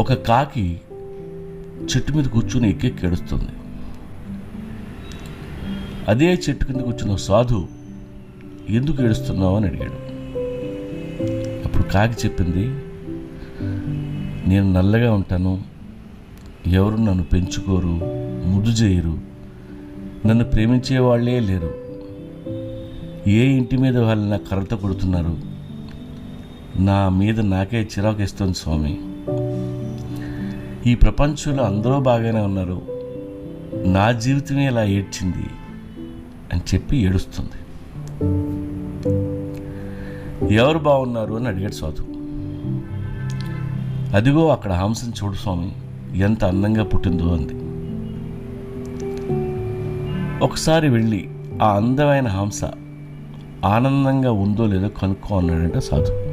ఒక కాకి చెట్టు మీద కూర్చుని ఎక్కెక్కి ఏడుస్తుంది. అదే చెట్టు కింద కూర్చున్న సాధు ఎందుకు ఏడుస్తున్నావు? అని అడిగాడు. అప్పుడు కాకి చెప్పింది నేను నల్లగా ఉంటాను. ఎవరు నన్ను పెంచుకోరు ముద్దు చేయరు నన్ను ప్రేమించే వాళ్ళే లేరు. ఏ ఇంటి మీద వాళ్ళు నా కర్రత కొడుతున్నారు? నా మీద నాకే చిరాకు ఇస్తుంది స్వామి. ఈ ప్రపంచంలో అందరూ బాగానే ఉన్నారు. నా జీవితమే ఇలా ఏడ్చింది అని చెప్పి ఏడుస్తుంది. ఎవరు బాగున్నారు అని అడిగాడు సాధు. అదిగో అక్కడ హంసను చూడు స్వామి ఎంత అందంగా పుట్టిందో అంది. ఒకసారి వెళ్ళి ఆ అందమైన హంస ఆనందంగా ఉందో లేదో కనుక్కో అన్నాడంటే సాధు.